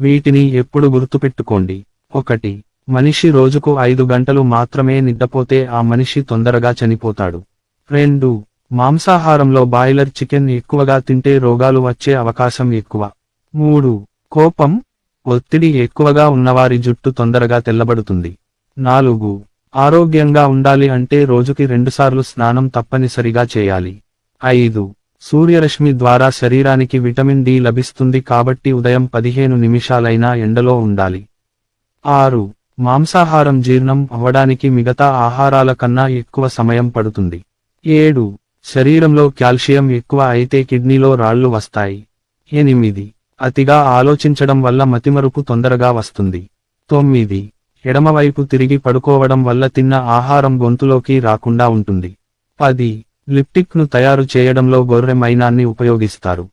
వీటిని ఎప్పుడు గుర్తుపెట్టుకోండి. ఒకటి మనిషి రోజుకు ఐదు గంటలు మాత్రమే నిద్రపోతే ఆ మనిషి తొందరగా చనిపోతాడు. రెండు మాంసాహారంలో బాయిలర్ చికెన్ ఎక్కువగా తింటే రోగాలు వచ్చే అవకాశం ఎక్కువ. మూడు కోపం ఒత్తిడి ఎక్కువగా ఉన్నవారి జుట్టు తొందరగా తెల్లబడుతుంది. నాలుగు ఆరోగ్యంగా ఉండాలి అంటే రోజుకి రెండుసార్లు స్నానం తప్పనిసరిగా చేయాలి. ఐదు సూర్యరశ్మి ద్వారా శరీరానికి విటమిన్ డి లభిస్తుంది కాబట్టి ఉదయం పదిహేను నిమిషాలైనా ఎండలో ఉండాలి. ఆరు. మాంసాహారం జీర్ణం అవ్వడానికి మిగతా ఆహారాల కన్నా ఎక్కువ సమయం పడుతుంది. ఏడు. శరీరంలో కాల్షియం ఎక్కువ అయితే కిడ్నీలో రాళ్ళు వస్తాయి. ఎనిమిది. అతిగా ఆలోచించడం వల్ల మతిమరుపు తొందరగా వస్తుంది. తొమ్మిది. ఎడమవైపు తిరిగి పడుకోవడం వల్ల తిన్న ఆహారం గొంతులోకి రాకుండా ఉంటుంది. పది. లిప్టిక్ను తయారు చేయడంలో గొర్రె మైనాన్ని ఉపయోగిస్తారు.